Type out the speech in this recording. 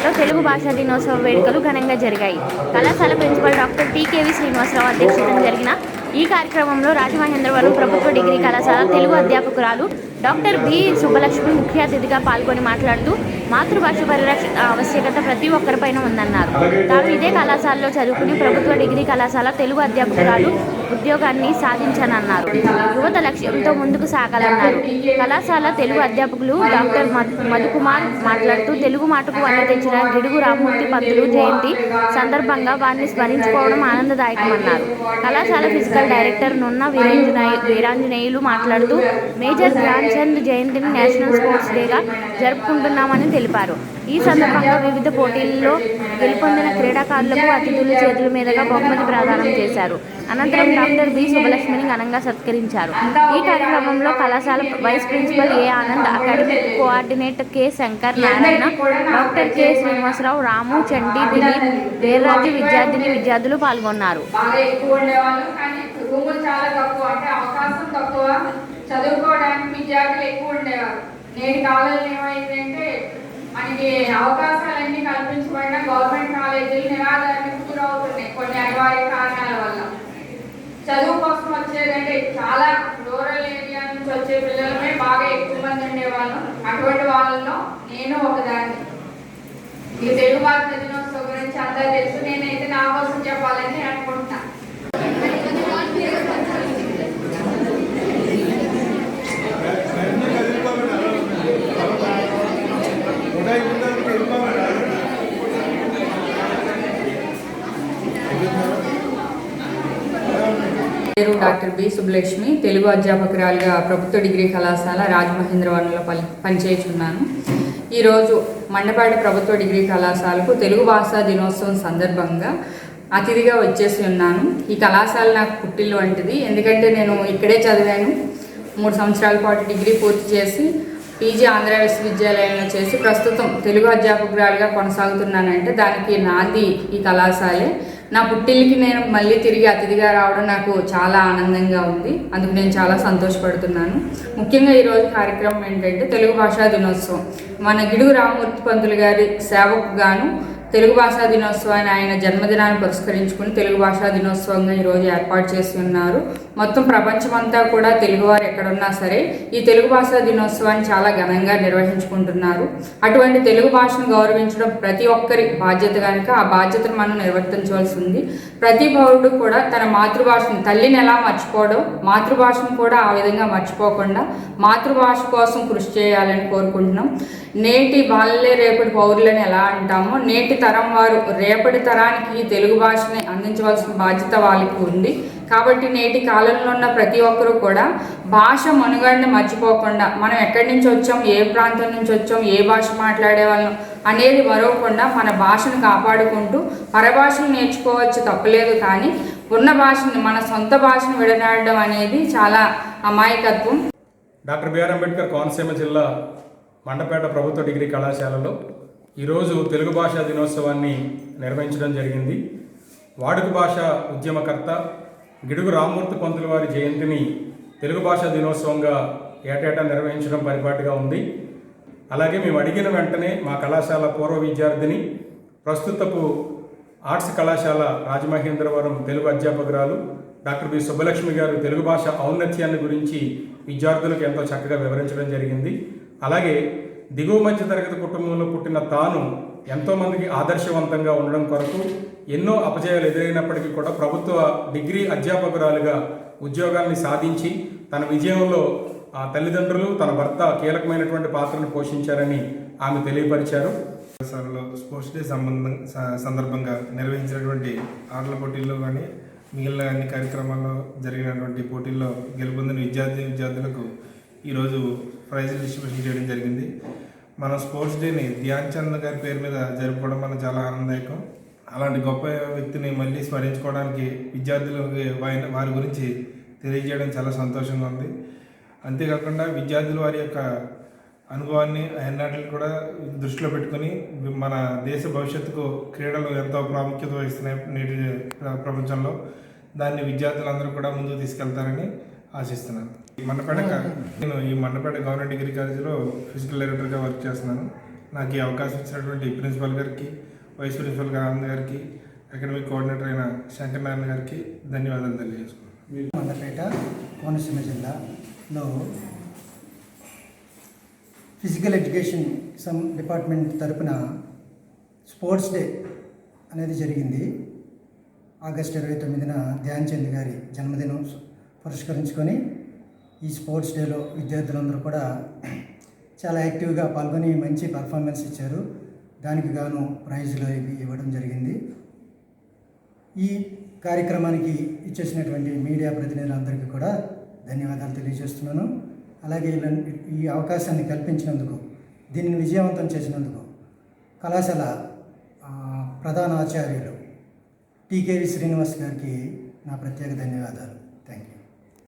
దినోత్సవ వేడుకలు ఘనంగా జరిగాయి. కళాశాల ప్రిన్సిపల్ డాక్టర్ టీకేవి శ్రీనివాసరావు అధ్యక్షతన జరిగిన ఈ కార్యక్రమంలో రాజమహేంద్రవరం ప్రభుత్వ డిగ్రీ కళాశాల తెలుగు అధ్యాపకురాలు డాక్టర్ బి సుబ్బలక్ష్మి ముఖ్య అతిథిగా పాల్గొని మాట్లాడుతూ మాతృభాష పరిరక్షణ ఆవశ్యకత ప్రతి ఒక్కరిపైన ఉందన్నారు. తాను ఇదే కళాశాలలో చదువుకుని ప్రభుత్వ డిగ్రీ కళాశాల తెలుగు అధ్యాపకురాలు ఉద్యోగాన్ని సాధించానన్నారు. యువత లక్ష్యంతో ముందుకు సాగాలన్నారు. కళాశాల తెలుగు అధ్యాపకులు డాక్టర్ మధు- మధుకుమార్ మాట్లాడుతూ తెలుగు మాటకు వల్ల తెచ్చిన గిడుగు రామ్మూర్తి పంతులు జయంతి సందర్భంగా వారిని స్మరించుకోవడం ఆనందదాయకమన్నారు. కళాశాల ఫిజికల్ డైరెక్టర్ నున్న వీరాంజనేయ వీరాంజనేయులు మాట్లాడుతూ మేజర్ ధ్యాన్ చంద్ జయంతిని నేషనల్ స్పోర్ట్స్ డేగా జరుపుకుంటున్నామని తెలిపారు. ఈ సందర్భంగా వివిధ పోటీల్లో గెలుపొందిన క్రీడాకారులకు అతిథులు చేతుల మీదుగా బహుమతి ప్రదానం చేశారు. అనంతరం డాక్టర్ బి. శుభలక్ష్మిని ఘనంగా సత్కరించారు. ఈ కార్యక్రమంలో కళాశాల vice principal A. Anand academic coordinator K. Shankar Narayana doctor K. Srinivasarao Ramu Chandi Dilip Verraju విద్యార్థిని విద్యార్థులు పాల్గొన్నారు. చదువుకోవడానికి విద్యార్థులు ఎక్కువ ఉండేవారు. నేటి కాలంలో ఏమైందంటే మనకి అవకాశాలన్నీ కల్పించబడిన గవర్నమెంట్ కాలేజీలు నిరాధారణకు గురవుతున్నాయి కొన్ని అనివార్య కారణాల వల్ల. చదువు కోసం వచ్చేదంటే చాలా రూరల్ ఏరియా నుంచి వచ్చే పిల్లలమే బాగా ఎక్కువ మంది ఉండేవాళ్ళం. అటువంటి వాళ్ళలో నేను ఒకదాన్ని. ఈ తెలుగు భాష దినోత్సవం గురించి అందరూ తెలుసు. నేనైతే నా కోసం చెప్పాలని అనుకుంటున్నా పేరు డాక్టర్ బి సుబ్బలక్ష్మి తెలుగు అధ్యాపకురాలుగా ప్రభుత్వ డిగ్రీ కళాశాల రాజమహేంద్రవరంలో పని పనిచేస్తున్నాను ఈరోజు మండపేట ప్రభుత్వ డిగ్రీ కళాశాలకు తెలుగు భాషా దినోత్సవం సందర్భంగా అతిథిగా వచ్చేసి ఉన్నాను. ఈ కళాశాల నాకు పుట్టిల్లు వంటిది. ఎందుకంటే నేను ఇక్కడే చదివాను. మూడు సంవత్సరాల పాటు డిగ్రీ పూర్తి చేసి పీజీ ఆంధ్ర విశ్వవిద్యాలయంలో చేసి ప్రస్తుతం తెలుగు అధ్యాపకురాలుగా కొనసాగుతున్నానంటే దానికి నాంది ఈ కళాశాలే. నా పుట్టిల్లికి నేను మళ్ళీ తిరిగి అతిథిగా రావడం నాకు చాలా ఆనందంగా ఉంది. అందుకు నేను చాలా సంతోషపడుతున్నాను. ముఖ్యంగా ఈరోజు కార్యక్రమం ఏంటంటే తెలుగు భాషా దినోత్సవం. మన గిడుగు రామమూర్తి పంతులు గారి సేవకు గాను తెలుగు భాషా దినోత్సవాన్ని ఆయన జన్మదినాన్ని పురస్కరించుకుని తెలుగు భాషా దినోత్సవంగా ఈరోజు ఏర్పాటు చేసి ఉన్నారు. మొత్తం ప్రపంచమంతా కూడా తెలుగువారు ఎక్కడున్నా సరే ఈ తెలుగు భాషా దినోత్సవాన్ని చాలా ఘనంగా నిర్వహించుకుంటున్నారు. అటువంటి తెలుగు భాషను గౌరవించడం ప్రతి ఒక్కరి బాధ్యత కనుక ఆ బాధ్యతను మనం నిర్వర్తించవలసి ఉంది ప్రతి పౌరుడు కూడా తన మాతృభాషను తల్లిని ఎలా మర్చిపోవడం మాతృభాషను కూడా ఆ విధంగా మర్చిపోకుండా మాతృభాష కోసం కృషి చేయాలని కోరుకుంటున్నాం. నేటి బాలలే రేపటి పౌరులని ఎలా అంటామో నేటి తరం వారు రేపటి తరానికి తెలుగు భాషని అందించవలసిన బాధ్యత వాళ్ళకి ఉంది. కాబట్టి నేటి కాలంలో ఉన్న ప్రతి ఒక్కరూ కూడా భాష మనుగడని మర్చిపోకుండా మనం ఎక్కడి నుంచి వచ్చాం ఏ ప్రాంతం నుంచి వచ్చాం ఏ భాష మాట్లాడే వాళ్ళం అనేది మరవకుండా మన భాషను కాపాడుకుంటూ పరభాషను నేర్చుకోవచ్చు తప్పలేదు కానీ ఉన్న భాషని మన సొంత భాషను విడనాడడం అనేది చాలా అమాయకత్వం. డాక్టర్ బిఆర్ అంబేద్కర్ కోనసీమ జిల్లా మండపేట ప్రభుత్వ డిగ్రీ కళాశాలలో ఈరోజు తెలుగు భాషా దినోత్సవాన్ని నిర్వహించడం జరిగింది. వాడుక భాష ఉద్యమకర్త గిడుగు రామ్మూర్తి పంతుల వారి జయంతిని తెలుగు భాషా దినోత్సవంగా ఏటేటా నిర్వహించడం పరిపాటిగా ఉంది. అలాగే మేము అడిగిన వెంటనే మా కళాశాల పూర్వ విద్యార్థిని ప్రస్తుతపు ఆర్ట్స్ కళాశాల రాజమహేంద్రవరం తెలుగు అధ్యాపకురాలు డాక్టర్ బి సుబ్బలక్ష్మి గారు తెలుగు భాష ఔన్నత్యాన్ని గురించి విద్యార్థులకు ఎంతో చక్కగా వివరించడం జరిగింది. అలాగే దిగువ మధ్య తరగతి కుటుంబంలో పుట్టిన తాను ఎంతోమందికి ఆదర్శవంతంగా ఉండడం కొరకు ఎన్నో అపజయాలు ఎదురైనప్పటికీ కూడా ప్రభుత్వ డిగ్రీ అధ్యాపకురాలుగా ఉద్యోగాన్ని సాధించి తన విజయంలో ఆ తల్లిదండ్రులు తన భర్త కీలకమైనటువంటి పాత్రను పోషించారని ఆమె తెలియపరిచారు. సార్లో స్పోర్ట్స్ డే సంబంధం సందర్భంగా నిర్వహించినటువంటి ఆటల పోటీల్లో కానీ మిగిలిన అన్ని కార్యక్రమాల్లో జరిగినటువంటి పోటీల్లో గెలుపొందిన విద్యార్థి విద్యార్థులకు ఈరోజు ప్రైజ్ డిస్ట్రిబ్యూషన్ చేయడం జరిగింది. మన స్పోర్ట్స్ డేని ధ్యాన్ చంద్ గారి పేరు మీద జరుపుకోవడం మనకు చాలా ఆనందదాయకం. అలాంటి గొప్ప వ్యక్తిని మళ్ళీ స్మరించుకోవడానికి విద్యార్థులకి వారి వారి గురించి తెలియజేయడం చాలా సంతోషంగా ఉంది. అంతేకాకుండా విద్యార్థులు వారి యొక్క అనుభవాన్ని ఎన్నాటిని కూడా దృష్టిలో పెట్టుకొని మన దేశ భవిష్యత్తుకు క్రీడలు ఎంతో ప్రాముఖ్యత వహిస్తున్నాయి నేటి ప్ర- ప్రపంచంలో. దాన్ని విద్యార్థులందరూ కూడా ముందుకు తీసుకెళ్తారని ఆశిస్తున్నాను. ఈ నేను ఈ మండపేట గవర్నమెంట్ డిగ్రీ కాలేజీలో ఫిజికల్ డైరెక్టర్గా వర్క్ చేస్తున్నాను. నాకు ఈ అవకాశం ఇచ్చినటువంటి ప్రిన్సిపల్ గారికి వైస్ ప్రిన్సిపల్ గారు ఆనంద్ గారికి అకాడమిక్ కోఆర్డినేటర్ అయిన శంకర్ నారాయణ గారికి ధన్యవాదాలు తెలియజేసుకున్నాను మండపేట కోనసీమ జిల్లాలో ఫిజికల్ ఎడ్యుకేషన్ సమ్ డిపార్ట్మెంట్ తరపున స్పోర్ట్స్ డే అనేది జరిగింది. ఆగస్ట్ ఇరవై తొమ్మిదిన ధ్యాన్ చంద్ గారి జన్మదినం పురస్కరించుకొని ఈ స్పోర్ట్స్ డేలో విద్యార్థులందరూ కూడా చాలా యాక్టివ్గా పాల్గొని మంచి పర్ఫార్మెన్స్ ఇచ్చారు. దానికి గాను ప్రైజ్లు ఇవి ఇవ్వడం జరిగింది. ఈ కార్యక్రమానికి ఇచ్చేసినటువంటి మీడియా ప్రతినిధులందరికీ కూడా ధన్యవాదాలు తెలియజేస్తున్నాను. అలాగే ఈ అవకాశాన్ని కల్పించినందుకు దీనిని విజయవంతం చేసినందుకు కళాశాల ప్రధాన ఆచార్యులు టీకేవి శ్రీనివాస్ గారికి నా ప్రత్యేక ధన్యవాదాలు.